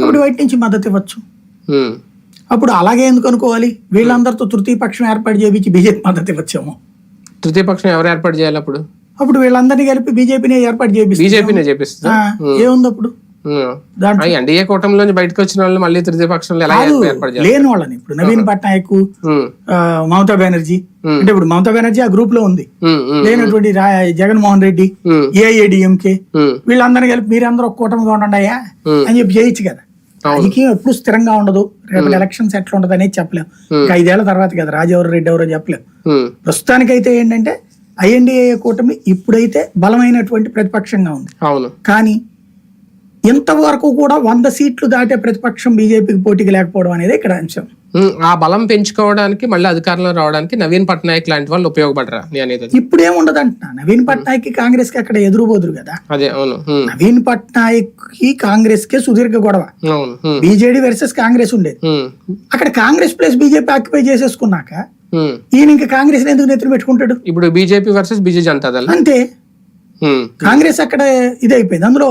కాబట్టి బయట నుంచి మద్దతు ఇవ్వచ్చు. ఉమ్, అప్పుడు అలాగే ఎందుకు అనుకోవాలి? వీళ్ళందరితో తృతీయ పక్షం ఏర్పాటు చేయించి బీజేపీ మద్దతు ఇవ్వచ్చేమో. తృతీయ పక్షం ఎవరు ఏర్పాటు చేయాలి అప్పుడు? అప్పుడు వీళ్ళందరినీ కలిపి బీజేపీని ఏర్పాటు చేపిస్తే బీజేపీనే చేపిస్తుందా? ఏముంది అప్పుడు ఎన్డీఏ కూటమిలోంచి బయటకు వచ్చిన వాళ్ళు మళ్ళీ తృతీయ పక్షంలో ఎలా ఏర్పాటు లేని వాళ్ళని. ఇప్పుడు నవీన్ పట్నాయక్ మమతా బెనర్జీ. Hmm. అంటే ఇప్పుడు మమతా బెనర్జీ ఆ గ్రూప్లో ఉంది లేనటువంటి జగన్మోహన్ రెడ్డి ఏఐఏడిఎంకే వీళ్ళందరినీ కలిపి మీరందరూ ఒక కూటమిగా ఉండండి అయ్యా Hmm. అని చెప్పి చేయొచ్చు కదా. రాజకీయం ఎప్పుడు స్థిరంగా ఉండదు. రేపటి ఎలక్షన్స్ ఎట్లా ఉండదు అనేది చెప్పలేం. ఇంకా ఐదేళ్ళ తర్వాత కదా రాజెవరు రెడ్డి ఎవరో చెప్పలేం. ఉమ్, ప్రస్తుతానికైతే ఏంటంటే ఐఎన్డిఏ కూటమి ఇప్పుడైతే బలమైనటువంటి ప్రతిపక్షంగా ఉంది. కానీ ఇంతవరకు కూడా వంద సీట్లు దాటే ప్రతిపక్షం బీజేపీకి పోటీకి లేకపోవడం అనేది ఇక్కడ అంశం. ఆ బలం పెంచుకోవడానికి మళ్ళీ అధికారంలో రావడానికి నవీన్ పట్నాయక్ లాంటి వాళ్ళు ఉపయోగపడరా. ఇప్పుడు ఏముండదు అంటున్నా నవీన్ పట్నాయక్కి కాంగ్రెస్కి అక్కడ ఎదురుబోదురు కదా. అదే అవును నవీన్ పట్నాయక్కి కాంగ్రెస్ కే సుదీర్ఘ గొడవ బీజేడీ వర్సెస్ కాంగ్రెస్ ఉండేది. అక్కడ కాంగ్రెస్ ప్లస్ బీజేపీ ఆక్యుపై చేసేసుకున్నాక. ఈయన ఇంకా కాంగ్రెస్ ఎందుకు నెత్తులు పెట్టుకుంటాడు? ఇప్పుడు బీజేపీ వర్సెస్ బీజే జనతా అంతే. కాంగ్రెస్ అక్కడ ఇది అయిపోయింది అందులో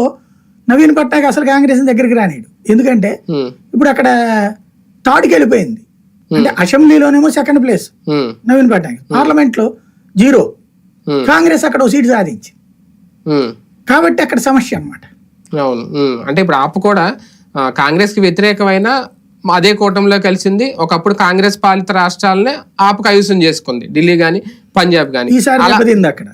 నవీన్ పట్నాయక్ అసలు కాంగ్రెస్ దగ్గరికి రానిడు ఎందుకంటే ఇప్పుడు అక్కడ థర్డ్కి వెళ్ళిపోయింది అంటే అసెంబ్లీలోనేమో సెకండ్ ప్లేస్ నవీన్ పట్నాయక్. పార్లమెంట్లో జీరో. కాంగ్రెస్ అక్కడ ఒక సీట్ సాధించి. కాబట్టి అక్కడ సమస్య అన్నమాట. అవును. అంటే ఇప్పుడు ఆపు కూడా కాంగ్రెస్కి వ్యతిరేకమైన అదే కూటమిలో కలిసింది. ఒకప్పుడు కాంగ్రెస్ పాలిత రాష్ట్రాలనే ఆపు కైవసం చేసుకుంది. ఢిల్లీ గాని పంజాబ్ గాని. ఈసారి అక్కడ.